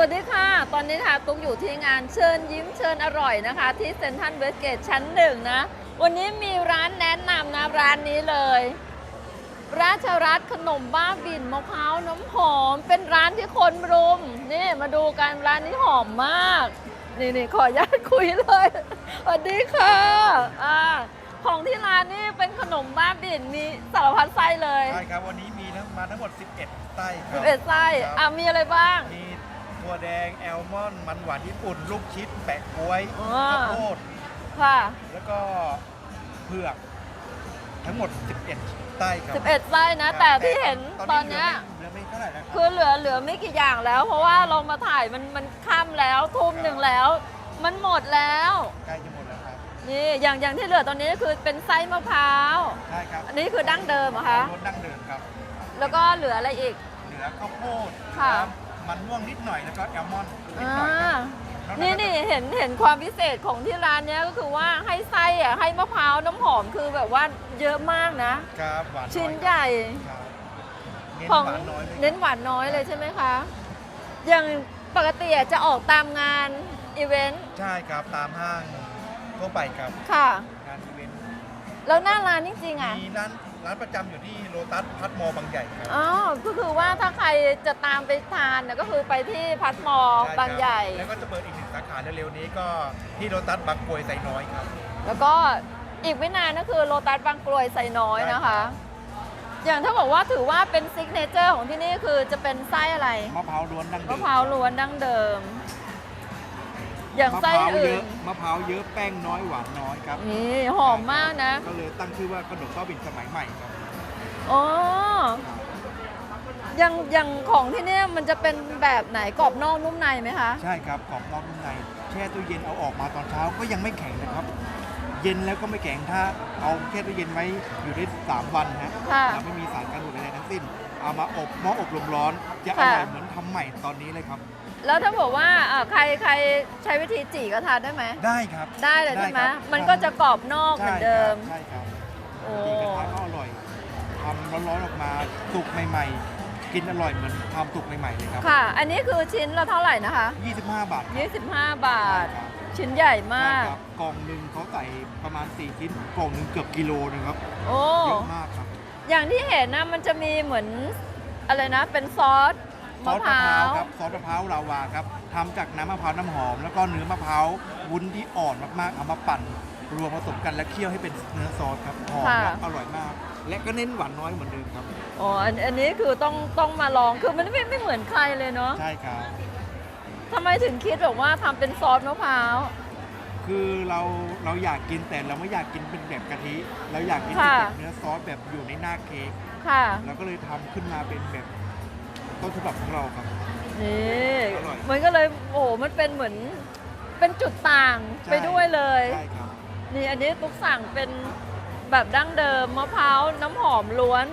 สวัสดีค่ะ ตอนนี้ค่ะตุ๊กอยู่ที่งานเชิญยิ้มเชิญอร่อยนะคะ ที่เซ็นทรัลเวสเกตชั้นหนึ่งนะ วันนี้มีร้านแนะนำนะร้านนี้เลย ราชรัตน์ขนมบ้าบินมะพร้าวน้ำหอม เป็นร้านที่คนรุม นี่มาดูกันร้านนี้หอมมาก นี่นี่ขออนุญาตคุยเลยสวัสดีค่ะอ่าของที่ร้านนี่เป็นขนมบ้าบินมีสารพัดไส้เลยใช่ครับวันนี้มีทั้งมาทั้งหมด 11ไส้ครั11ไส้ครับอะมีอะไรบ้างมีถั่ วแดง แอลมอนด์มันหวานญี่ปุ่น ลูกชิดแปะกล้วยอ๋อ ข้าวโพดค่ะ แล้วก็เผือก ทั้งหมด 11ไส้ครับ11ไส้นะ แต่ที่เห็นตอนเนี้ยเหลือไม่เท่าไหร่นะครับ คือเหลือเหลือไม่กี่อย่างแล้ว เพราะว่าเรามาถ่ายมันมันค่ำแล้วทุ่มหนึ่งแล้ว มันหมดแล้ว ใกล้จะหมดแล้วครับ นี่อย่างอย่างที่เหลือตอนนี้คือเป็นไส้มะพร้าว ใช่ครับอันนี้คือดั้งเดิมเหรอคะ รสดั้งเดิมครับ แล้วก็เหลืออะไรอีก เหลือข้าวโพดค่ะ มันม่วงนิดหน่อยแล้วก็แอลมอนด์นิดอ่าหน่อยครับอกนี่นี่เห็นเห็นความพิเศษของที่ร้านเนี้ยก็คือว่าให้ไส้อะให้มะพร้าวน้ำหอมคือแบบว่าเยอะมากนะ ครับหวานน้อยชิ้นใหญ่ครับเน้นของหวานน้อยไหมเน้นหวานน้อยเลยใช่ไหมคะ อย่างปกติอะจะออกตามงานอีเวนต์ใช่ครับตามห้างทั่วไปครับค่ะ งานอีเวนต์แล้วหน้าร้านจริงๆอะ มีร้าน ร้านประจำอยู่ที่โลตัสพัทมอบางใหญ่ครับ อ๋อก็คือว่าถ้าใครจะตามไปทานเนี่ยก็คือไปที่พัทมอช่ครับบางใหญ่ แล้วก็จะเปิดอีกหนึ่งสาขาเร็วๆนี้ก็ที่โลตัสบางกรวยไซน้อยครับ แล้วก็อีกไม่นานก็คือโลตัสบางกรวยไซน้อยนะคะใช่อย่างถ้าบอกว่าถือว่าเป็นซิกเนเจอร์ของที่นี่คือจะเป็นไส้อะไรมะพร้าวล้วนดั้งเดิมะพร้าวล้วนดั้งเดิม อย่างไส้มะพร้าวเยอื่น อะมะพร้าวเยอะแป้งน้อยหวานน้อยครับ นี่หอมมากนะ ก็เลยตั้งชื่อว่าขนมข้าวบินสมัยใหม่ครับอ๋ออย่างอย่างของที่เนี่ยมันจะเป็นแบบไหนกรอบนอกนุ่มในไหมคะ ใช่ครับกรอบนอกนุ่มในแช่ตู้เย็นเอาออกมาตอนเช้าก็ยังไม่แข็งนะครับ เย็นแล้วก็ไม่แข็งถ้าเอาแช่ตู้เย็นไว้อยู่ได้สามวันฮะค่ะ เราไม่มีสารกันบูดใดๆทั้งสิ้น เอามาอบหม้ออบลมร้อนจะอค่ะร่อยเหมือนทำใหม่ตอนนี้เลยครับ แล้วถ้าบอกว่าเอ่อใครใครใช้วิธีจีก็ทานได้ไหม ได้ครับได้เลยใช่ไหมได้ครับมันก็จะกรอบนอกเหมือนเดิม ใช่ครับโอ้ตีกระทะก็อร่อยทำร้อนๆออกมาสุกใหม่ๆ กินอร่อยเหมือนทำสุกใหม่ๆเลยครับ ค่ะ อันนี้คือชิ้นละเท่าไหร่นะคะ 25 บาทครับ25 บาทใช่ครับชิ้นใหญ่มากใช่ครับกล่องหนึ่งเขาใส่ประมาณ 4 ชิ้นกล่องหนึ่งเกือบกิโลหนึงครับโอ้ เยอะมากครับ อย่างที่เห็นนะมันจะมีเหมือนอะไรนะ เป็นซอส ซมะอสพมะร้าพร้าววครับซอสมะพร้าวลาวาครับทำจากน้ำมะพร้าวน้ำหอม แล้วก็เนื้อมะพร้าววุ้นที่อ่อนมากๆเอามาปั่น รวมผสมกันและเคี่ยวให้เป็นเนื้อซอสครับหอมค่ะและอร่อยมาก และก็เน้นหวานน้อยเหมือนเดิมครับอ๋ออันอันนี้คือต้องต้องมาลองคือมันไม่ไม่เหมือนใครเลยเนาะใช่ครับทำไมถึงคิดแบบว่าทำเป็นซอสมะพร้าว คือเราเราอยากกินแต่เราไม่อยากกินเป็นแบบกะทิเราอยากกินเป็นค่ะ แบบเนื้อซอสแบบอยู่ในหน้าเค้กค่ะ เราก็เลยทำขึ้นมาเป็นแบบ ต้นฉบับของเราครับ นี่อร่อย มันก็เลยโอ้โหมันเป็นเหมือนเป็นจุดต่างใช่ไปด้วยเลย ใช่ครับ นี่อันนี้ตุ๊กสั่งเป็นแบบดั้งเดิมมะพร้าวน้ำหอมล้วน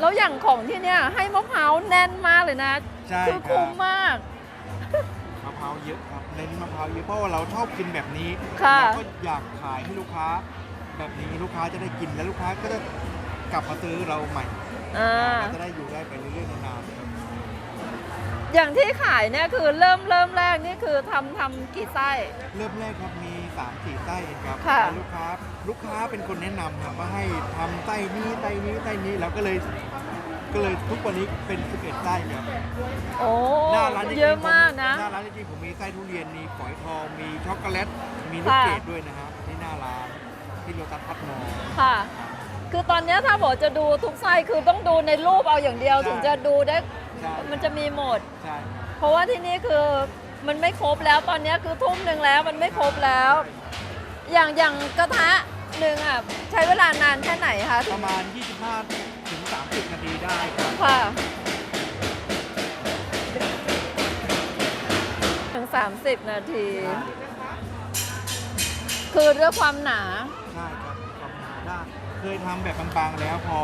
แล้วอย่างของที่เนี่ยให้มะพร้าวแน่นมากเลยนะ ใช่คือครัคุ้บมมาก มะพร้าวเยอะครับเน้นมะพร้าวเยอะเพราะว่าเราชอบกินแบบนี้ค่ะ เราก็อยากขายให้ลูกค้า แบบนี้ลูกค้าจะได้กินและลูกค้าก็จะกลับมาซื้อเราใหม่อ่า เราจะได้อยู่ได้ไปเรื่อยๆนานๆครับ อย่างที่ขายเนี่ยคือเริ่มเริ่มแรกนี่คือทำทำกี่ไส้ เริ่มแรกครับมี3ามสี่ไส้เองครับค่ะแล้วลูกค้าลูกค้าเป็นคนแนะนำครับว่าให้ทำไส้นี้ไส้นี้ไส้นี้เราก็เลยก็เลยทุกวันนี้เป็น11ไส้ครับโอ้หน้าร้านจริงๆเยอะมากนะผหน้าร้านจริงๆผมมีไส้ทุเรียนมีฝอยทองมีช็อกโกแลตมีลูกค่ะเกดด้วยนะฮะที่หน้าร้านที่โลตัสพัทมอลล์ ค่ะ คือตอนเนี้ยถ้าบอกจะดูทุกไส้คือต้องดูในรูปเอาอย่างเดียว ใช่ ถึงจะดูได้ ใช่ มันจะมีหมด ใช่ครับเพราะว่าที่นี่คือมันไม่ครบแล้วตอนเนี้ยคือทุ่มหนึ่งแล้วมันไม่ครบแล้ว อย่างอย่างกระทะหนึ่งอะใช้เวลานานแค่ไหนคะปถึงระมาณ 25 ถึง 30 นาทีได้ครับ ค่ะถึง 30 นาที คือด้วยความหนา ใช่ครับความหนาได้ เคยทำแบบบางๆแล้วพอ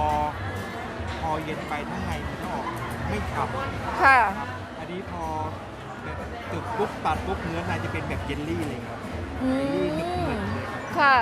พอเย็นไปข้างในมันก็ออก ไม่ฉ่ำค่ะครับอันนี้พอแบบตึกปุ๊บตัดปุ๊บเนื้อในจะเป็นแบบเยลลี่เลยครับอืเยลลี่หนึมบๆเลยครับ ค่ะ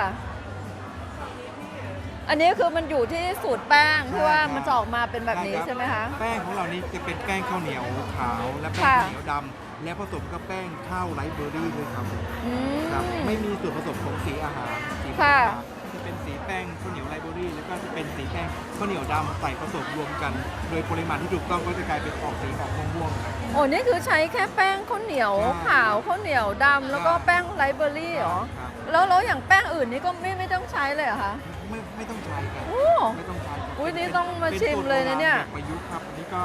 อันนี้คือมันอยู่ที่สูตรแป้งที่ว่าใช่ครับมันจะออกมาเป็นแบบนี้รับใช่ไหมคะ แป้งของเรานี่จะเป็นแป้งข้าวเหนียวขาวและแป้งค่ะ ข้าวเหนียวดำและผสมกับแป้งข้าวไรซ์เบอร์รี่ด้วยครับอืครับมไม่มีส่วนผสมของสีอาหารสีค่ะจะ เป็นสีแป้งข้าวเหนียวไรซ์เบอร์รี่แล้วก็จะเป็นสีแป้งข้าวเหนียวดำใส่ผสมรวมกัน โดยปริมาณที่ถูกต้องก็จะกลายเป็นออกสีออกม่วงๆครับ โอ้นี่คือใช้แค่แป้งข้าวเหนียวใช่ ขาวข้าวเหนียวดำแล้วก็ใช่แป้งไรซ์เบอร์รี่เหรอครับแล้วแล้วอย่างแป้งอื่นนี่ก็ไม่ไม่ต้องใช้เลยเหรอคะไม่ไม่ต้องใช้ครับ โอ้ ไม่ต้องใช้ครับอุ๊ยนี่เป็ต้องมาป็ชิมเลยนะเนี่ยสูตรโบราณแบบประยุกต์ครับอันนี้ก็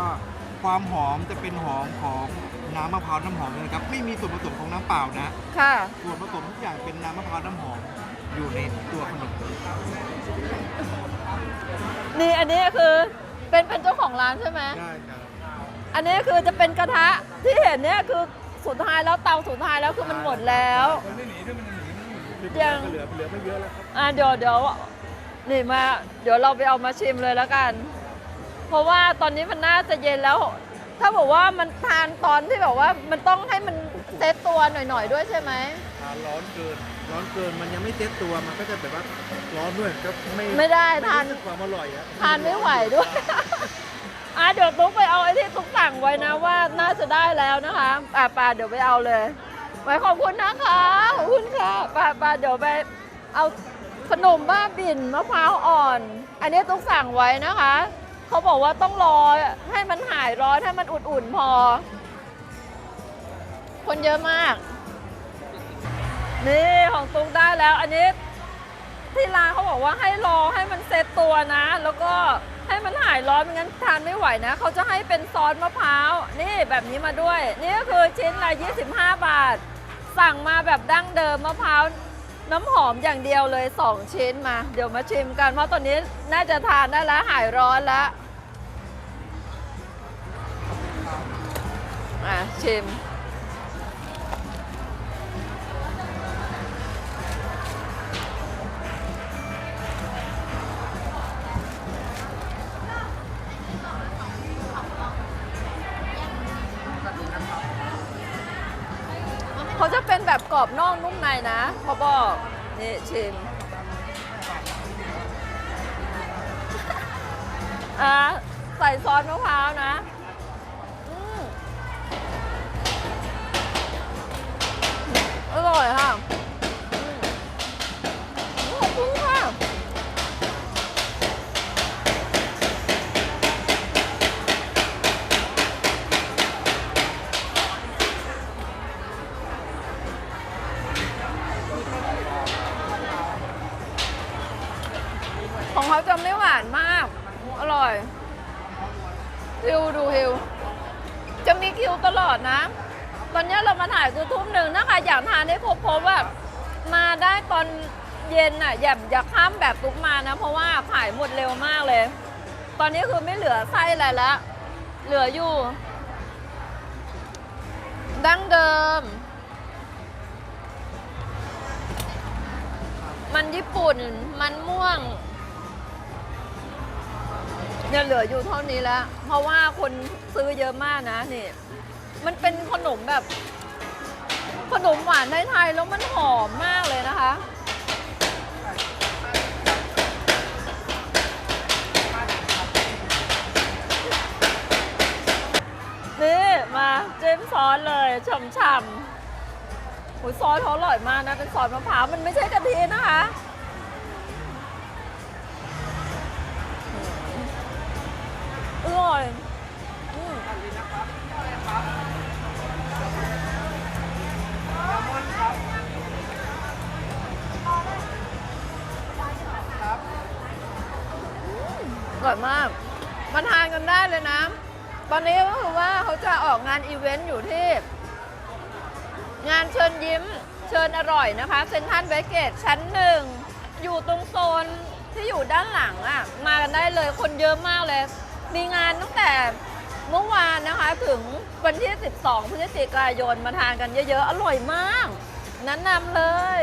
ความหอมจะเป็นหอมของน้ำมะพร้าวน้ำหอมเลยนะครับ ไม่มีส่วนผสมของน้ำเปล่านะ ค่ะ ส่วนผสมทุกอย่างเป็นน้ำมะพร้าวน้ำหอม อยู่ในตัวขนมนี่อันนี้คือเป็นเป็นเจ้าของร้านใช่ไหมได้ครับอันนี้คือจะเป็นกระทะที่เห็นเนี่ยคือสุดท้ายแล้วเตาสุดท้ายแล้วคือมันหมดแล้ว มันไม่หนีด้วยมันหนีมันหนียัง เหลือเหลือไม่เยอะแล้วครับอะเดี๋ยวเดี๋ยวนี่มา เดี๋ยวเราไปเอามาชิมเลยแล้วกัน เพราะว่าตอนนี้มันน่าจะเย็นแล้ว ถ้าบอกว่ามันทานตอนที่แบบว่ามันต้องให้มัน เซตตัวหน่อยๆด้วยใช่ไหมทานร้อนเกิน ร้อนเกินมันยังไม่เซ็ตตัวมันก็จะแบบว่าร้อนด้วยก็ไม่ไม่ได้ทาน รู้สึกความอร่อยอะทานไม่ไหวด้วย อะเดี๋ยวตุ๊กไปเอาไอ้ที่ตุ๊กสั่งไว้นะว่าน่าจะได้แล้วนะคะป่าป่าเดี๋ยวไปเอาเลย ไว้ขอบคุณนะคะขอบคุณค่ะป่าป่าเดี๋ยวไปเอาขนมบ้าบินมะพร้าวอ่อน อันนี้ตุ๊กสั่งไว้นะคะ เขาบอกว่าต้องรอให้มันหายร้อนให้มันอุ่นๆพอ คนเยอะมาก นี่ของตุ๊กได้แล้วอันนี้ที่ร้านเขาบอกว่าให้รอให้มันเซตตัวนะ แล้วก็ให้มันหายร้อนไม่งั้นทานไม่ไหวนะ เขาจะให้เป็นซอสมะพร้าว นี่แบบนี้มาด้วย นี่ก็คือชิ้นละ 25 บาท สั่งมาแบบดั้งเดิมมะพร้าวน้ำหอมอย่างเดียวเลย 2 ชิ้นมา เดี๋ยวมาชิมกัน เพราะตอนนี้น่าจะทานได้แล้วหายร้อนแล้วอะชิม เขาจะเป็นแบบกรอบนอกนุ่มในนะเขาบอกนี่ชิมอะใส่ซอสมะพร้าวนะ เขาจะไม่หวานมาก อร่อยฮิวดูฮิว จะมีคิวตลอดนะ ตอนนี้เรามาถ่ายคือทุ่มหนึ่งนะคะอยากทานให้ครบเพราะแบบมาได้ตอนเย็นอะอย่าอย่าข้ามแบบตุกมานะ เพราะว่าขายหมดเร็วมากเลย ตอนนี้คือไม่เหลือไส้อะไรละเหลืออยู่ ดั้งเดิม มันญี่ปุ่น มันม่วง เนี่ยเหลืออยู่เท่านี้แล้ว เพราะว่าคนซื้อเยอะมากนะนี่ มันเป็นขนมแบบ ขนมหวานไทยๆแล้วมันหอมมากเลยนะคะ นี่มาเจมซอสเลยฉ่ำๆโอ้ยซอสเขาอร่อยมากนะเป็นซอสมะพร้าวมันไม่ใช่กะทินะคะ ร่อยอืมอร่อยมากมาทานกันได้เลยนะ ตอนนี้ก็คือว่าเขาจะออกงานอีเวนต์อยู่ที่ งานเชิญยิ้มเชิญอร่อยนะคะ เซ็นทรัลเวสเกตชั้นหนึ่ง อยู่ตรงโซนที่อยู่ด้านหลังอะ่ะ มากันได้เลยคนเยอะมากเลย มีงานตั้งแต่เมื่อวานนะคะถึงวันที่ 12พฤศจิกายนมาทานกันเยอะๆ อร่อยมากแนะนำเลย